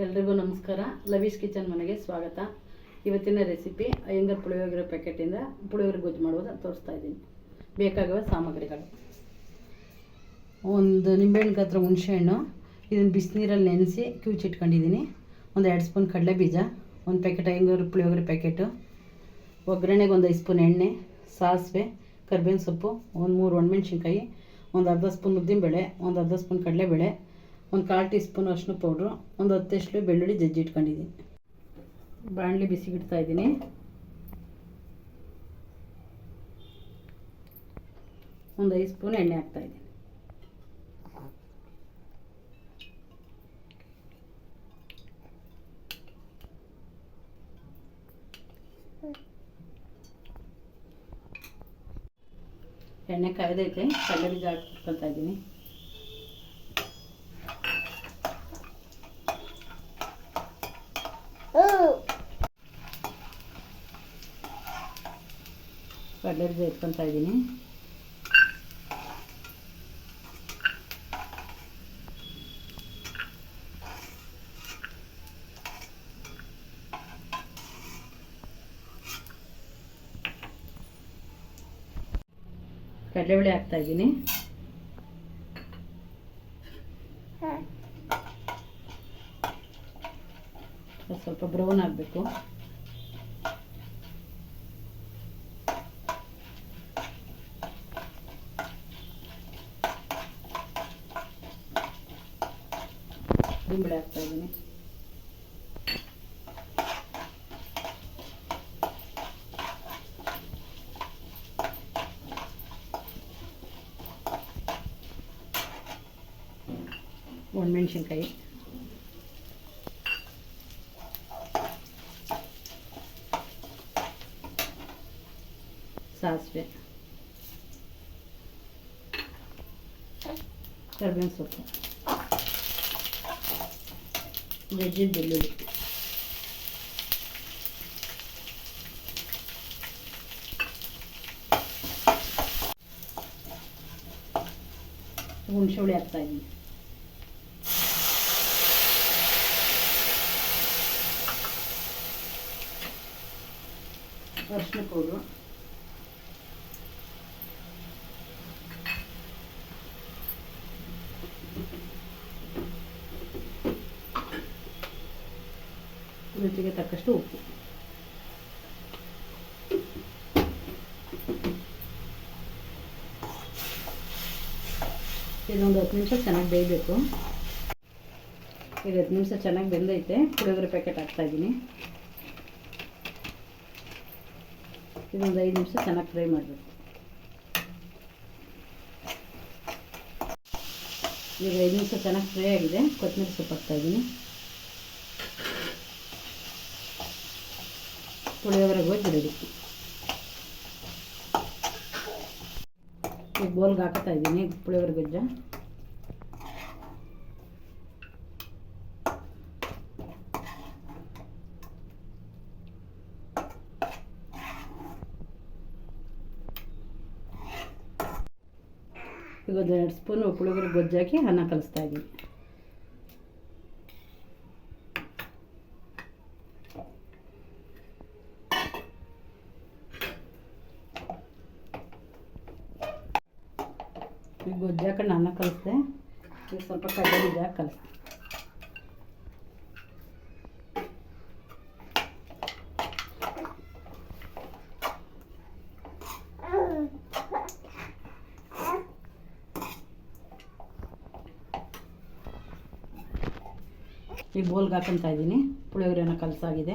ಎಲ್ರಿಗೂ ನಮಸ್ಕಾರ. ಲವೀಶ್ ಕಿಚನ್ ಮನೆಗೆ ಸ್ವಾಗತ. ಇವತ್ತಿನ ರೆಸಿಪಿ ಅಯ್ಯಂಗರ್ ಪುಳಿಯೋಗರೆ ಪ್ಯಾಕೆಟಿಂದ ಪುಳಿಯೋಗರೆ ಗೊಜ್ಜು ಮಾಡೋದು ತೋರಿಸ್ತಾ ಇದ್ದೀನಿ. ಬೇಕಾಗುವ ಸಾಮಗ್ರಿಗಳು. ಒಂದು ನಿಂಬೆಹಣ್ಣು ಹತ್ರ ಹುಣಸೆಹಣ್ಣು, ಇದನ್ನು ಬಿಸಿನೀರಲ್ಲಿ ನೆನೆಸಿ ಕಿವುಚಿಟ್ಕೊಂಡಿದ್ದೀನಿ. ಒಂದು ಎರಡು ಸ್ಪೂನ್ ಕಡಲೆ ಬೀಜ, ಒಂದು ಪ್ಯಾಕೆಟ್ ಅಯ್ಯಂಗರ್ ಪುಳಿಯೋಗರೆ ಪ್ಯಾಕೆಟು, ಒಗ್ಗರಣೆಗೆ ಒಂದು ಐದು ಸ್ಪೂನ್ ಎಣ್ಣೆ, ಸಾಸಿವೆ, ಕರ್ಬೇವಿನ ಸೊಪ್ಪು, ಒಂದು ಮೂರು ಒಣಮೆಣ್ಸಿನ್ಕಾಯಿ, ಒಂದು ಅರ್ಧ ಸ್ಪೂನ್ ಉದ್ದಿನಬೇಳೆ, ಒಂದು ಅರ್ಧ ಸ್ಪೂನ್ ಕಡಲೆಬೇಳೆ ಒಂದು ಕಾಲು ಟೀ ಸ್ಪೂನ್ ಅರಿಶಿನ ಪೌಡ್ರು, ಒಂದು ಹತ್ತಷ್ಟು ಬೆಳ್ಳುಳ್ಳಿ ಜಜ್ಜಿ ಇಟ್ಕೊಂಡಿದ್ದೀನಿ. ಬಾಣಲಿ ಬಿಸಿಗಿಡ್ತಾ ಇದ್ದೀನಿ. ಒಂದು ಐದು ಸ್ಪೂನ್ ಎಣ್ಣೆ ಹಾಕ್ತಾಯಿದ್ದೀನಿ ಎಣ್ಣೆ ಕಾಯ್ದೈತೆ ಕಡಲೆ ಬೀಜ ಇಟ್ಕೊಳ್ತಾ ಇದ್ದೀನಿ. ಕಡಲೆ ಎತ್ಕೊತಾ ಇದ್ದೀನಿ. ಹಾಕ್ತಾ ಇದ್ದೀನಿ ಸ್ವಲ್ಪ ಬ್ರೌನ್ ಆಗಬೇಕು. ದಿಂಬಳೆ ಹಾಕ್ತಾ ಇದ್ದೀನಿ. ಒಣಮೆಣ್ಸಿನ್ಕಾಯಿ. ಸಾಸಿವೆ. ಕರ್ಬೇವಿನ ಸೊಪ್ಪು. ಜಜ್ಜಿದ ಬೆಳ್ಳುಳ್ಳಿ. ಹುಣಸೆ ಹುಳಿ ಹಾಕ್ತಾ ಇದ್ದೀನಿ. ಅರ್ಶಿನ ಪೌಡ್ರು. ರುಚಿಗೆ ತಕ್ಕಷ್ಟು ಉಪ್ಪು. ಇದೊಂದು ಹತ್ತು ನಿಮಿಷ ಚೆನ್ನಾಗಿ ಬೇಯಬೇಕು. ಈಗ ಹತ್ತು ನಿಮಿಷ ಚೆನ್ನಾಗಿ ಬೆಂದೈತೆ, ಪುಳಿಯೋಗರೆ ಪ್ಯಾಕೆಟ್ ಹಾಕ್ತಾ ಇದ್ದೀನಿ ಇದೊಂದು ಐದು ನಿಮಿಷ ಚೆನ್ನಾಗಿ ಫ್ರೈ ಮಾಡಬೇಕು. ಈಗ ಐದು ನಿಮಿಷ ಚೆನ್ನಾಗಿ ಫ್ರೈ ಆಗಿದೆ ಕೊತ್ತಂಬರಿ ಸೊಪ್ಪು ಹಾಕ್ತಾಯಿದ್ದೀನಿ ಪುಳಿಯೋಗರೆ ರೆಡಿ ಈಗ ಬೋಲ್ಗೆ ಹಾಕ್ತಾ ಇದ್ದೀನಿ ಪುಳಿಯೋಗರೆ ಗೊಜ್ಜ. ಈಗ ಒಂದು ಎರಡು ಸ್ಪೂನು ಪುಳಿಯೋಗರೆ ಗೊಜ್ಜಾಕಿ ಅನ್ನ ಕಲಿಸ್ತಾ ಇದ್ದೀನಿ. ಈಗ ಗೊಜ್ಜು ಹಾಕೊಂಡು ಅನ್ನ ಕಲಿಸ್ದೆ. ಈಗ ಸ್ವಲ್ಪ ಕಡ್ಡಿ ಬೀಜ ಹಾಕಿ ಈಗ ಬೋಲ್ಗೆ ಹಾಕೊಂತ ಇದ್ದೀನಿ. ಪುಳಿಯೋಗರೆನ ಕಲಸಾಗಿದೆ.